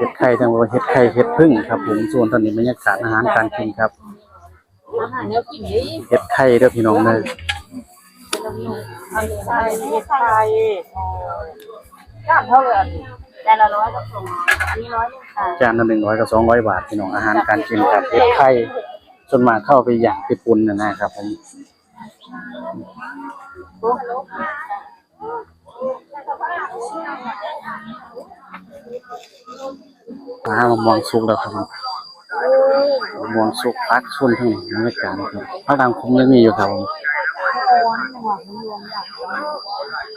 เห็ดไข่ทั้งว่าเห็ดไข่เห็ดพึ่งครับผมส่วนตอนนี้บรรยากาศอาหารการกินครับอาหารแนวกินดิเห็ดไข่เด้อพี่น้องเด้อเอาไข่ไข่ก้ามเท่าไหร่แต่ละร้อยกับสองร้อยอันนี้ร้อยหนึงค่ะจานละหนึ่งร้อยกับสองร้อยบาทพี่น้องอาหารการกินครับเห็ดไข่ส่วนมากเข้าไปอย่างไปปุ่นนะนะครับผม มามะม่วงสุกแล้วครับผมมะม่วงสุกพักส่วนทั้งนี้บรรยากาศครับพักดังคมยังมีอยู่ครับผม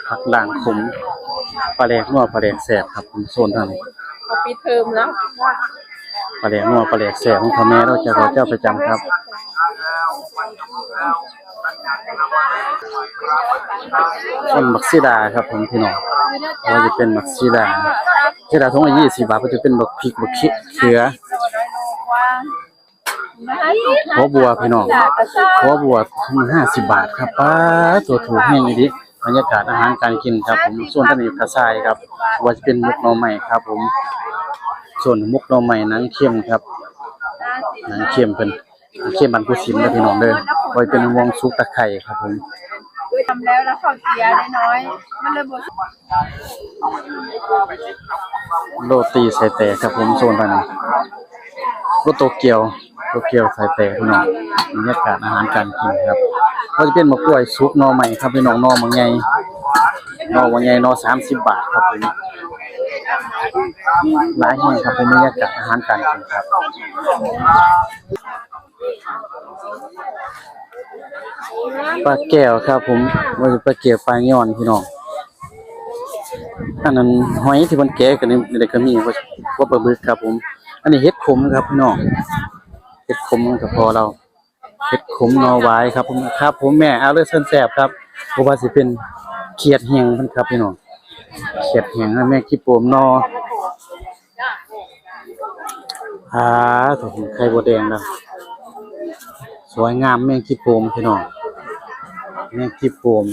พักด่างขมปลาแดกนัวปลาแดกแสบครับผมโซนทางนี้เขาปิดเทอมแล้วปลาแดกนัวปลาแดกแสบของพ่อแม่เราจะรอเจ้าประจำครับ ส่วนมักซีดาครับผมพี่น้องว่าจะเป็นมักซีดาซีดาทงละยี่สิบบาทก็จะเป็นบักพริกบักขี้เขือหัวบัวพี่น้องหัวบัวทุ่งห้าสิบบาทครับป้าตัวถูกแห้งดีบรรยากาศอาหารการกินครับผมส่วนท่านนี้กระชายครับ ว่าจะเป็นมุกหน่อใหม่ครับ ผม ส่วนมุกหน่อใหม่นังเข้มครับนังเข้มเป็นหนังเข้มบันกุสิมนะพี่น้องเด้อไว้เป็นวงซุปตะไคร่ครับผม ทำแล้วแล้วข้าเกียร์น้อย มันเลยบดโรตีใส่แต่ครับผมโซนทางนี้รถโตเกียวโตเกียวใส่แต่พี่น้องบรรยากาศอาหารการกินครับก็จะเป็นมะกล้วยซุปนอใหม่ครับพี่น้องนอมังไงนอมังไงนอสามสิบบาทครับผมหลายแห่งครับเป็นบรรยากาศอาหารการกินครับ ปลาแก้วครับ ผมว่าจะปลาเกียวปลาย่อนพี่น้องอันนั้นหอยที่มันแก่กันนี่เด็กก็มีว่าว่าปลาบึกครับ ผม อันนี้เห็ดขมครับพี่น้องเห็ดขมก็พอเราเห็ดขมนอไว้ครับ ผมครับ ผมแม่เอาเลยเส้นแสบครับเพราะว่าสิเป็นเขียดแหงมันครับพี่น้องเขียดแหงนแม่ขี้ปมนออ่าถูกไข่บัวแดงแล้ว สวยงามแมงขี้โปมพี่น้องแมงขี้โปม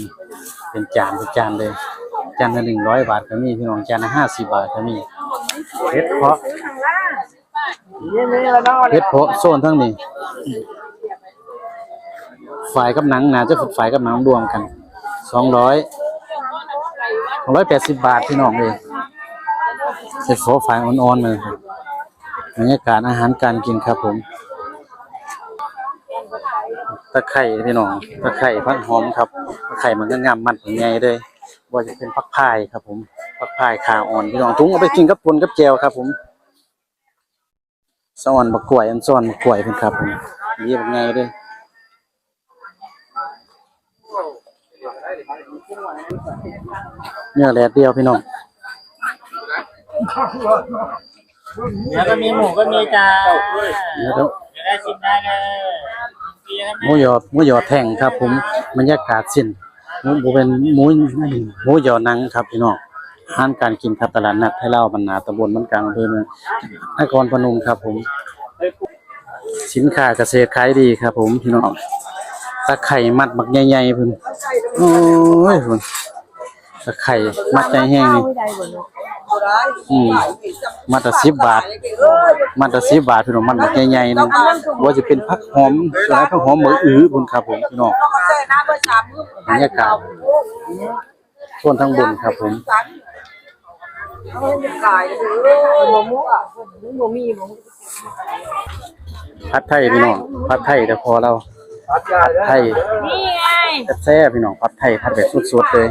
เป็นจานเป็นจานเลยจานละหนึ่งร้อยบาทก็มีพี่น้องจานละห้าสิบบาทก็มีเฮ็ดเพาะเฮ็ดเพาะโซนทั้งนี้ฝ่ายกับหนังนะจะฝึกฝ่ายกับหนังรวมกันสองร้อยสองร้อยแปดสิบบาทพี่น้องเลยเฮ็ดเพาะฝ่ายอ่อนๆเลยครับบรรยากาศอาหารการกินครับผม ตะไคร่พี่น้องตะไคร่พักหอมครับตะไคร่มันก็งามมันถึงไงเลยว่าจะเป็นพักพายครับ ผมพักพายขาอ่อนพี่น้องทุงเอาไปกินกับปนกับแจวครับ ผมสอนบักกล้วยอันซ้อนบักกล้วยเป็นครับ ผมนี่เป็นไงเลยเนื้อแหลดเดียวพี่น้องแล้วก็มีหมูก็มีจ้าเนื้อเด้อจะได้ชิมได้เลยดีนะ หมูยอดหมูยอดแท่งครับผมบรรยากาศสิ้นหมูหมูเป็นหมูหมูยอดหนังครับพี่น้องอาหารการกินครับตลาดนัดให้เล่าบรรณาตำบลมันกลางอำเภอเมืองนครพนมครับผม สินค้าเกษตรขายดีครับ ผมพี่น้องตะไคร่มัดบักใหญ่ๆเพิ่นโอ้ยเพิ่นตะไคร่มัดใหญ่แห้งนี่ อืมมัดละ10บาทมัดละ10บาทพี่น้องมัดบักใหญ่ๆนึงว่าจะเป็นผักหอมส่วนผักหอมเหมืออื้อพุ่นครับผมพี่น้องบรรยากาศส่วนทางบนครับผมผัดไทยพี่น้องผัดไทยแต่พอเราผัดไทยนี่ไงแซ่บๆพี่น้องผัดไทยผัดแบบสดๆเลย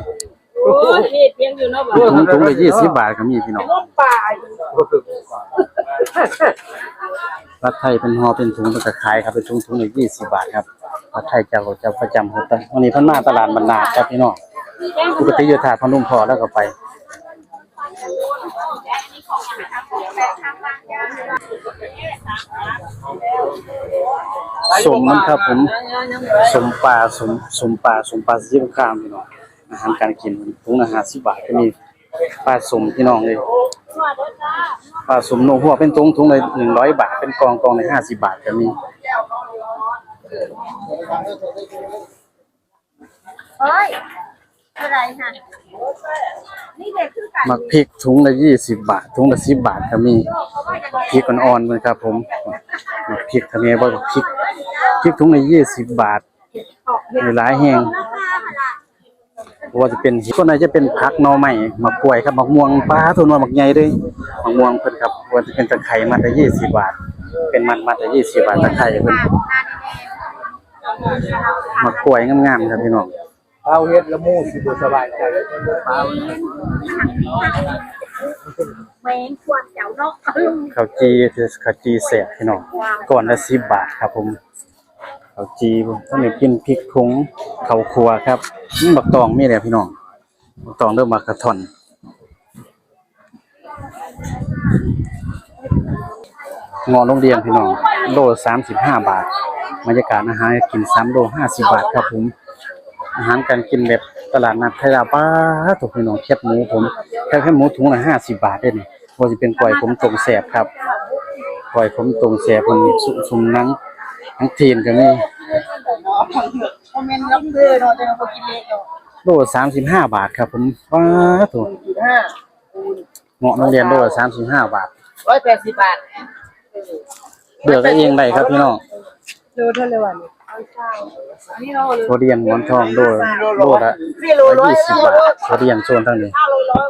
โอ้ยนี่เพียงอยู่เนาะบ่ถุงถุงละยี่สิบบาทก็มีพี่น้องป่าผัดไทยเป็นห่อเป็นถุงเป็นกระขายครับเป็นถุงถุงละยี่สิบบาทครับผัดไทยเจ้าเจ้าประจำครับวันนี้เพิ่นมาตลาดบรรณาครับพี่น้องปกติอยู่ถาดพนุ่มพอแล้วก็ไปสมมันครับผมสมปลาสมสมปลาสมปลาสีข้ามพี่น้อง อาหารการกินถุงละห้าสิบบาทก็มีปลาสมพี่น้องเลยปลาสมโนหัวเป็นถุงถุงเลยหนึ่งร้อยบาท เป็นกองกองเลยห้าสิบบาทก็มีเฮ้ยท่าไหรค่ะนี่เด็กคือกันมักพริกถุงละยี่สิบบาท ถุงละสิบบาทก็มีพริกอ่อนๆมันครับ ผมมักพริกทำไงบ่พริกพริกถุงละยี่สิบบาทมีหลายแห้งบ่ ว่าจะเป็นก็น่าจะเป็นผักหน่อไม้มะกล้วยครับมะม่วงปลาทุนว่ามักใหญ่เด้มะม่วงเพิ่นครับว่าจะเป็นตะไคร้มัดละ20บาท เป็นมัดมัดละ20บาทตะไคร้เพิ่นมะกล้วยงามๆครับพี่น้องเอาเฮ็ดละมูสิบ่สบายใจเมนควรเจ้าเนาะลุงข้าวจีข้าวจีแสบพี่น้องก่อนละสิบบาทครับผม ข้าวจีต้องมีกินพริกผงข้าวครัวครับนี่บักตองมีแหละพี่น้องบักตองเริ่มมากระท่อนงอโรงเรียนพี่น้องโลสามสิบห้าบาทบรรยากาศอาหารกินสามโลห้าสิบบาทครับผม อาหารการกินแบบตลาดนัดไทยลาวป้าถูกพี่น้องแคบหมูผมแคบแค่หมูถุงละห้าสิบบาทได้นี่ว่าจะเป็นกล้วยผมตรงแสบครับกล้วยผมตรงแสบมันสุสุมนัง ทั้งทีนก็มีคอมเมนต์รับเด้อเนาะจะมากินเล็กเนาะโลสามสิบห้าบาทครับผมป้าถูกห้าเงาะโรงเรียนโลสามสิบห้าบาทร้อยแปดสิบบาทเลือกได้เองได้ครับพี่น้องดูเท่าไหร่วันนี้อันนี้เราเลยโรเรียนหมอนทองโลโลละสี่โลร้อยยี่สิบบาทโรเรียนโซนทั้งนี้ห้าโลร้อย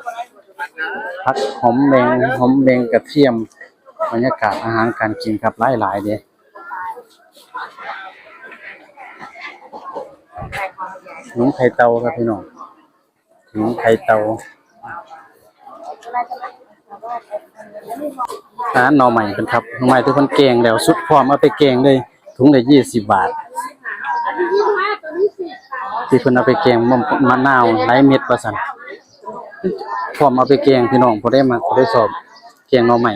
ผักหอมแดงหอมแดงกระเทียมบรรยากาศอาหารการกินครับหลายหลายๆเด้ ขนมไข่เตาครับพี่น้องขนมไข่เตาร้านหน่อใหม่เป็นครับหน่อใหม่ทุกคนแกงแล้วสุดพร้อมเอาไปแกงเลยถุงละยี่สิบบาทที่เพิ่นเอาไปแกงมะมะนาวไร้เม็ดว่าซั่นพร้อมเอาไปแกงพี่น้องพอได้มาพอได้สอบแกงหน่อใหม่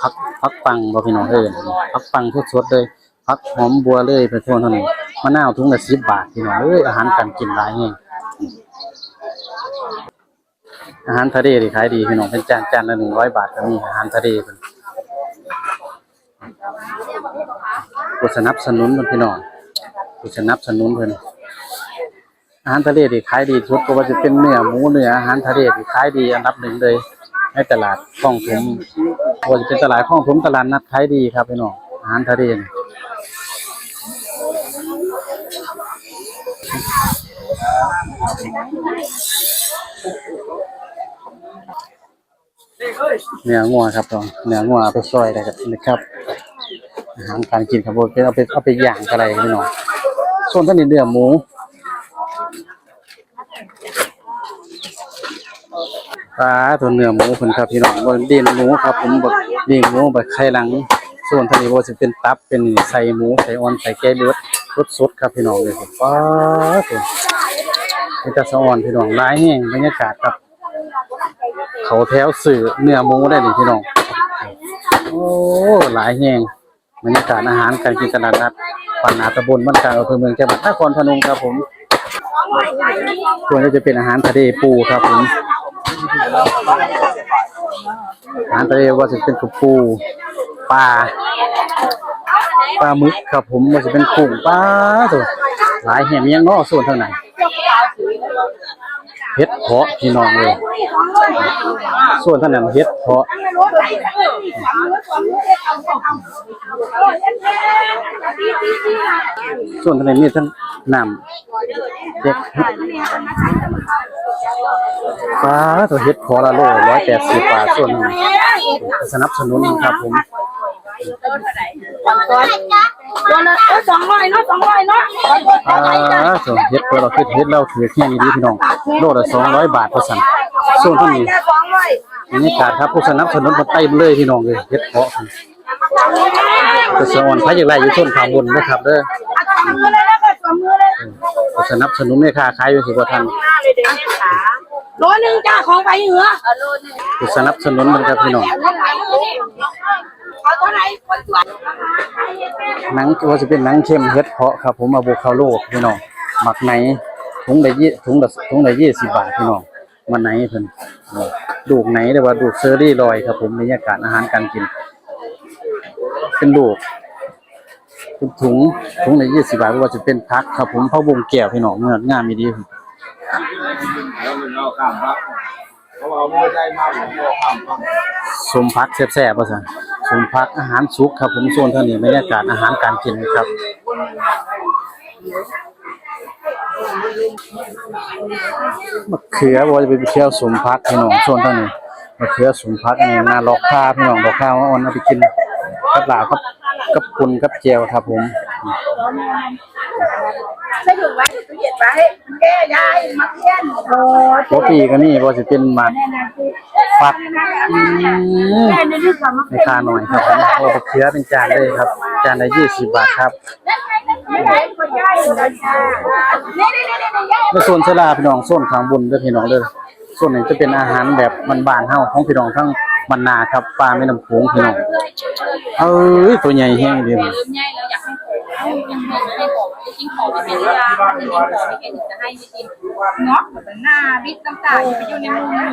พักพักปังบ่พี่น้องเอิ้นพักปังสดๆเลยพักหอมบัวเลยไปทั่วเท่านี้ มะนาวถุงละ10บบาทพี่น้องเอ้ยอาหารการกินหลายแฮงอาหารทะเลนี่ขายดีพี่น้องเป็นจานจานละ100บาทก็มีอาหารทะเลเพิ่นผู้สนับสนุนเพิ่นพี่น้องผู้สนับสนุนเพิ่นอาหารทะเลที่ขายดีสุดก็ว่าจะเป็นเนื้อหมูเนื้ออาหารทะเลที่ขายดีอันดับหนึ่งเลยในตลาดคลองถมว่าจะเป็นตลาดคลองถมตลาดนัดขายดีครับพี่น้องอาหารทะเล เนื้องัวครับพี่น้องเนื้องัวเอาไปซอยได้ครับนะครับอาหารการกินครับผมเป็นเอาไปเอาไปย่างอะไรพี่น้องส่วนท่านนี้เนื้อหมูปลาตัวเนื้อหมูเพิ่นครับพี่น้องบ่เด่นหมูครับ ผมบักเด่นหมูบักไข่หลัง ส่วนทางนี้บ่สิเป็นตับเป็นใส่หมูใส่อ่อนใส่แกงเลือดสสดครับพี่น้องเลยครับปลาตัว เป็นตาสะอ่อนพี่น้องหลายแห้งบรรยากาศครับ เขาแถวสื่อเนื้อหมูได้นี่พี่น้องโอ้หลายแห้งบรรยากาศอาหารการกินตลาดนัดปันนาตะบนบ้านกลางอำเภอเมืองจังหวัดนครพนมครับผมส่วนนี้จะเป็นอาหารทะเลปูครับผมอาหารทะเลว่าจะเป็นกระปูปลาปลาหมึกครับผมว่าจะเป็นกุ้งปลาตัวหลายแห่งยังเนอส่วนเท่าไหร่ เฮ็ดเพาะพี่น้องเลย ส่วนท่านนั้นเฮ็ดเพาะส่วนท่านั้นมีทั้งน้ำเจ็กปลาตัวเฮ็ดเพาะละโลร้อยแปดสิบบาทส่วนสนับสนุนครับผมตัวตัวละสองร้อยเนาะสองร้อยเนาะอ่าส่วนเฮ็ดเพื่อเราคือเฮ็ดเราถือแค่นี้พี่น้องโลละสองร้อยบาทเท่านั้นส่วนที่นี้สองร้อยบรรยากาศครับผู้สนับสนุนมาเต็มเลยพี่น้องเลยเฮ็ดเพาะกระสอนพระอย่างไรอยู่ต้นขาวบนนะครับเด้อสองมือเลยนะก็สองมือเลยผู้สนับสนุนแม่ค้าขายอยู่สิบ่ทันร้อยหนึ่งจ้าของไปเหรอผู้สนับสนุนมันครับพี่น้องเอาเท่าไหร่คนสวยหนังว่าจะเป็นหนังเข้มเฮ็ดเพาะครับ ผมอะโวคาโดพี่น้องหมักไหนถุงละยี่ถุงละถุงละยี่สิบบาทพี่น้องมันไหนเพิ่นเออดูกไหนเรียกว่าดูกเซอรี่ลอยครับ ผมบรรยากาศอาหารการกิน เป็นลูกเป็นถุงถุงละยี่สิบบาทหรือว่าจะเป็นพักครับ ผมเพราะวงแก้วพี่น้องเนื้องามมีดีข้ามครับเขาเอาไม่ได้มากผมบอกข้ามฟังสมพักแซ่บๆป่ะสัน สมพักอาหารสุกครับ ผมโซนท่านี้บรรยากาศอาหารการกินครับมะเขือว่าจะเป็นเขียวสมพักพี่น้องโซนท่านี้มะเขือสมพักนี่น่าลอกข้าพี่น้องลอกข้าวอ่อนเอาไปกินกับลากับกับปุนกับเจียวครับผม ใส่ถุงไว้ตู้เย็นไว้แก้ยายมักเลี้ยนโอ้โรตีก็นี่ว่าจะเป็นมักฟักอืมแม่นี่คือกับมักในคาหน่อยครับผมโอ้มะเขือเป็นจานได้ครับ จานละยี่สิบบาทครับแล้วจ้านี่นี่นี่นี่ยายในโซนสลาพี่น้องโซนขางบนเด้อพี่น้องเด้อโซนนี้จะเป็นอาหารแบบบานๆเฮาของพี่น้องทั้งบรรนาครับปลาแม่น้ำโขงพี่น้องเอ้ยตัวใหญ่แห้งดี ให้ผมอยากให้ให้ผมกินของไม่เป็นยาไม่กินของไม่เก่งจะให้ไม่กินเงาะหน้าบิดต่างๆไปอยู่ในมือ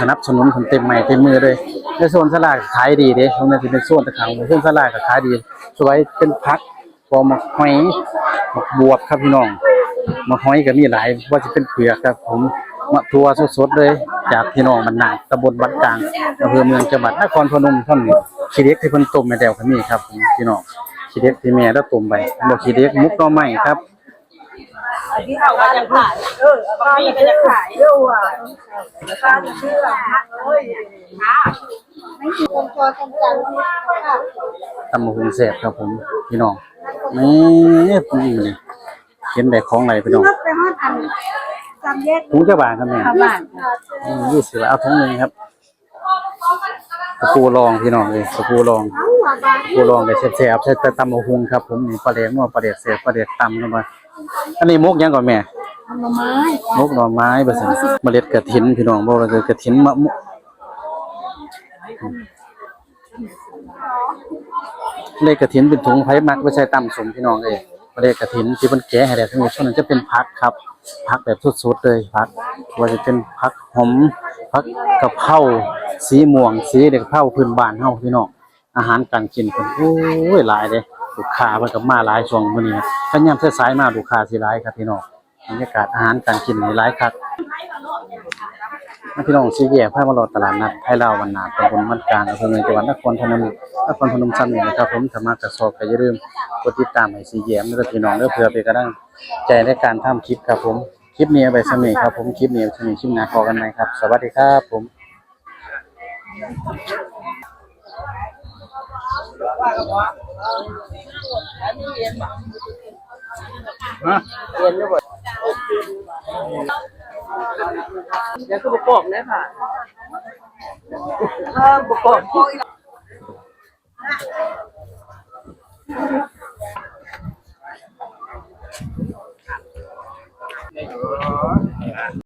สนับสนุนคนเต็มไม้เต็มมือเลยในโซนสลากขายดีเด้ตรงนี้สิเป็นโซนตะขังโซนสลากก็ขายดีสวยเป็นพักพอมกหอยมกบวบครับพี่น้องมกหอยก็มีหลายว่าจะเป็นเปลือกครับ ผมมะทัวสดๆเลย จากพี่น้องมันนาตำบลบ้านกลางอำเภอเมืองจังหวัดนครพนมท่านนี้ ขี้เล็กที่เพิ่นต้มแม่แดวก็มีครับผมพี่น้องขี้เล็กที่แม่แล้วต้มไปบ่ขี้เล็กมุกหน่อไม้ครับที่เขาว่าจะขายเออบางทีก็จะขายด้วยข้าจะเชื่อเฮ้ยค่ะไม่มีคนพอทำจังที่ค่ะตำบักหุ่งแซ่บครับผมพี่น้องนี่นี่นี่เห็นแต่ของไหลพี่น้องไปฮอดอันจำแยกถุงจะบาทครับแม่ชาวบ้านยี่สิบเอาถุงหนึ่งครับ สปูรองพี่น้องเลยสปูรองสปูรองเลยแซ่บๆใส่แต่ตำบักหุ่งครับผมนี่ปลาแดกนัวปลาแดกเสียบปลาแดกตำเข้ามาอันนี้มุกยังก่อนแม่ทำมาไม้มุกหน่อไม้บะสิเมล็ดกระถินพี่น้องบอกว่าจะกระถินมะมุเลขกระถินเป็นถุงไผ่มักไว้ใช้ตำสมพี่น้องเองเลขกระถินที่มันแกะให้ได้ทั้งหมดส่วนนั้นจะเป็นพักครับ พักแบบสดๆเลยพักว่าจะเป็นพักหอมพักกะเพราสีม่วงสีเด็กเพ้าพื้นบ้านเฮาพี่น้องอาหารการกินคนโอ้ยหลายเลยลูกค้ามันก็มาหลายช่วงมื้อนี้ถ้ายามสายๆมาลูกค้าสิหลายครับพี่น้องบรรยากาศอาหารการกินนี่หลายครับ พี่น้องซีแยกพามาโลดตลาดนัดไทยลาววันนาตำบลมันกลางอำเภอเมืองจังหวัดนครพนมนครพนมซ้ำนี่นะครับผมสามารถกระสอบก็อย่าลืมกดติดตามให้ซีแยมด้วยพี่น้องเด้อเพื่อเป็นกำลังใจในการทำคลิปครับผมคลิปนี้เอาไปสมีครับผมคลิปนี้เอาไปสมีคลิปหน้าพอกันไหมครับ สวัสดีครับผมเดี๋ยวคื อประกอบเลยค่ะเออประกอบ